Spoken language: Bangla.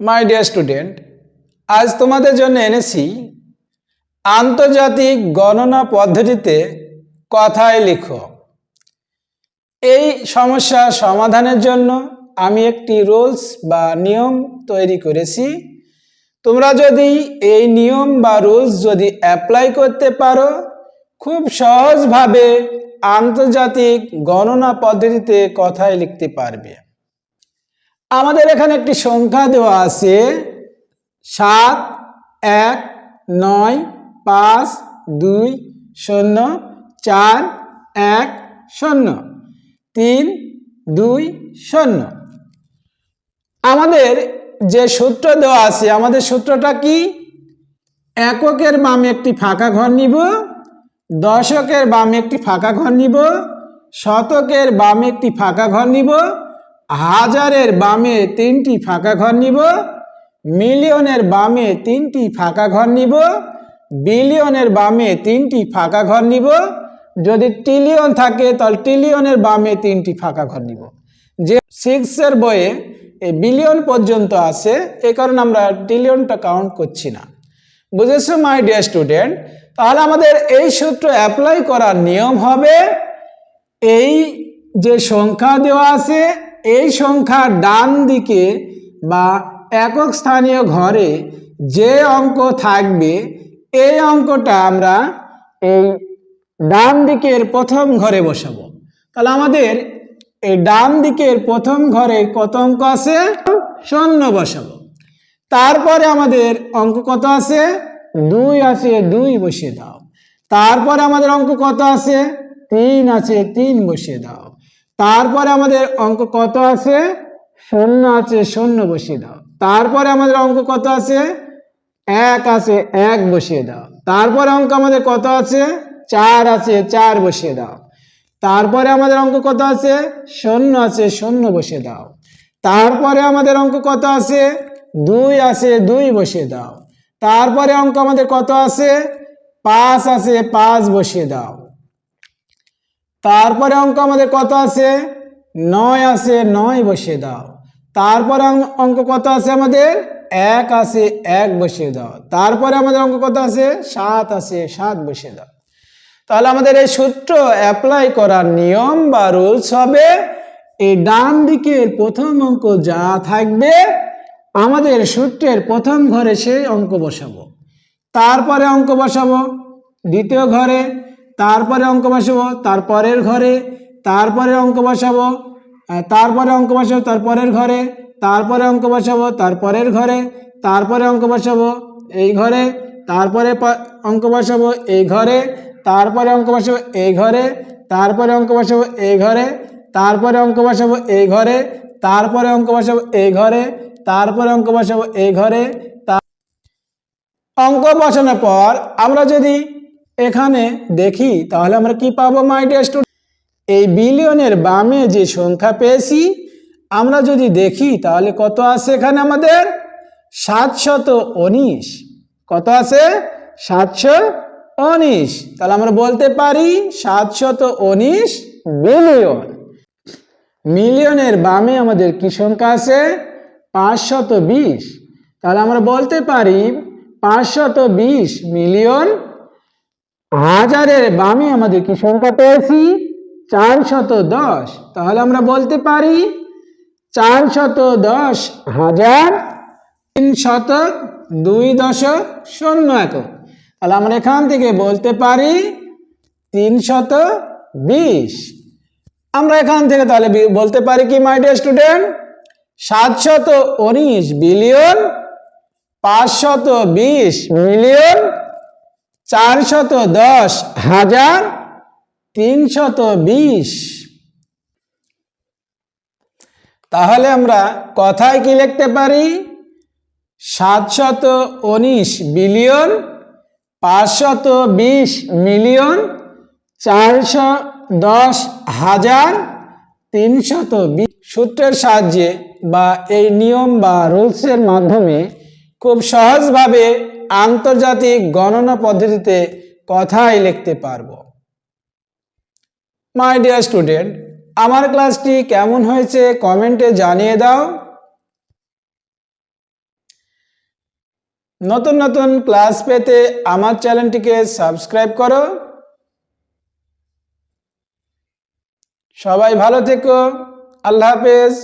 মাই ডিয়ার স্টুডেন্ট আজ তোমাদের জন্য এনেছি আন্তর্জাতিক গণনা পদ্ধতিতে কথায় লিখো। এই সমস্যার সমাধানের জন্য আমি একটি রুলস বা নিয়ম তৈরি করেছি। তোমরা যদি এই নিয়ম বা রুলস যদি অ্যাপ্লাই করতে পারো, খুব সহজভাবে আন্তর্জাতিক গণনা পদ্ধতিতে কথায় লিখতে পারবে। আমাদের এখানে একটি সংখ্যা দেওয়া আছে সাত, এক, নয়, পাঁচ, দুই, শূন্য, চার, এক, শূন্য, তিন, দুই, শূন্য। আমাদের যে সূত্র দেওয়া আছে, আমাদের সূত্রটা কি? এককের বামে একটি ফাঁকা ঘর নিব, দশকের বামে একটি ফাঁকা ঘর নিব, শতকের বামে একটি ফাঁকা ঘর নিব হাজারের বামে তিনটি ফাঁকা ঘর নিব, মিলিয়নের বামে তিনটি ফাঁকা ঘর নিব, বিলিয়নের বামে তিনটি ফাঁকা ঘর নিব। যদি ট্রিলিয়ন থাকে, তাহলে ট্রিলিয়নের বামে তিনটি ফাঁকা ঘর নিব। যে সিক্সের বইয়ে এই বিলিয়ন পর্যন্ত আছে এই কারণে আমরা ট্রিলিয়নটা কাউন্ট করছি না। বুঝেছ মাই ডিয়ার স্টুডেন্ট তাহলে আমাদের এই সূত্র অ্যাপ্লাই করার নিয়ম হবে, এই যে সংখ্যা দেওয়া আছে এই সংখ্যা ডান দিকে বা একক স্থানীয় ঘরে যে অঙ্ক থাকবে, এই অঙ্কটা আমরা এই ডান দিকের প্রথম ঘরে বসাবো। তাহলে আমাদের এই ডান দিকের প্রথম ঘরে কত অঙ্ক আছে? শূন্য বসাবো। তারপরে আমাদের অঙ্ক কত আছে? দুই আছে, দুই বসিয়ে দাও। তারপরে আমাদের অঙ্ক কত আছে? তিন আছে, তিন বসিয়ে দাও। তারপরে আমাদের অঙ্ক কত আছে? শূন্য আছে, শূন্য বসিয়ে দাও। তারপরে আমাদের অঙ্ক কত আছে? এক আছে, এক বসিয়ে দাও। তারপরে অঙ্ক আমাদের কত আছে? চার আছে, চার বসিয়ে দাও। তারপরে আমাদের অঙ্ক কত আছে? শূন্য আছে, শূন্য বসিয়ে দাও। তারপরে আমাদের অঙ্ক কত আছে? দুই আছে, দুই বসিয়ে দাও। তারপরে অঙ্ক আমাদের কত আছে? পাঁচ আছে, পাঁচ বসিয়ে দাও। তারপরে অঙ্ক আমাদের কত আছে? নয় আছে, নয় বসিয়ে দাও। তারপরে অঙ্ক- কত আছে আমাদের? এক আছে, এক বসিয়ে দাও। তারপরে আমাদের অঙ্ক কত আছে? সাত আছে, সাত বসিয়ে দাও। তাহলে আমাদের এই সূত্র অ্যাপ্লাই করার নিয়ম বা রুলস হবে, এই ডান দিকের প্রথম অঙ্ক যা থাকবে, আমাদের সূত্রের প্রথম ঘরে সেই অঙ্ক বসাবো। তারপরে অঙ্ক বসাবো। দ্বিতীয় ঘরে তারপরে অঙ্ক বসাবো তারপরের ঘরে তারপরে অঙ্ক বসাবো তারপরে অঙ্ক বসাবো তারপরের ঘরে তারপরে অঙ্ক বসাবো তারপরের ঘরে তারপরে অঙ্ক বসাবো এই ঘরে তারপরে অঙ্ক বসাবো এই ঘরে তারপরে অঙ্ক বসাবো এই ঘরে তারপরে অঙ্ক বসাবো এই ঘরে তারপরে অঙ্ক বসাবো এই ঘরে তারপরে অঙ্ক বসাবো এই ঘরে তারপরে অঙ্ক বসাবো এই ঘরে অঙ্ক বসানোর পর আমরা যদি এখানে দেখি, তাহলে আমরা কি পাবো মাই ডিয়ার স্টুডেন্ট এই বিলিয়নের বামে যে সংখ্যা পেয়েছি, আমরা যদি দেখি, তাহলে কত আছে এখানে আমাদের? সাতশত উনিশ। কত আছে? সাতশো উনিশ। তাহলে আমরা বলতে পারি সাতশত উনিশ বিলিয়ন মিলিয়নের বামে আমাদের কি সংখ্যা আছে? পাঁচশত বিশ। তাহলে আমরা বলতে পারি পাঁচশত বিশ মিলিয়ন হাজারের বামে আমাদের কি সংখ্যা পেয়েছি? চারশত দশ তাহলে আমরা বলতে পারি চারশত দশ হাজার তিন শতক দুই দশক শূন্য একক। তাহলে আমরা এখান থেকে বলতে পারি তিনশত বিশ। আমরা এখান থেকে তাহলে বলতে পারি কি মাই ডিয়ার স্টুডেন্ট সাতশত উনিশ বিলিয়ন, পাঁচশত বিশ মিলিয়ন চারশত দশ হাজার তিনশত বিশ। তাহলে আমরা কথায় কি লিখতে পারি? সাতশত উনিশ বিলিয়ন, পাঁচশত বিশ মিলিয়ন চারশো দশ হাজার তিনশত সূত্রের সাহায্যে বা এই নিয়ম বা রুলসের মাধ্যমে খুব সহজভাবে আন্তর্জাতিক গণনা পদ্ধতিতে কথাই লিখতে পারব। মাই ডিয়ার স্টুডেন্ট আমার ক্লাসটি কেমন হয়েছে কমেন্টে জানিয়ে দাও। নতুন নতুন ক্লাস পেতে আমার চ্যানেলটিকে সাবস্ক্রাইব করো। সবাই ভালো থেকো। আল্লাহ হাফেজ।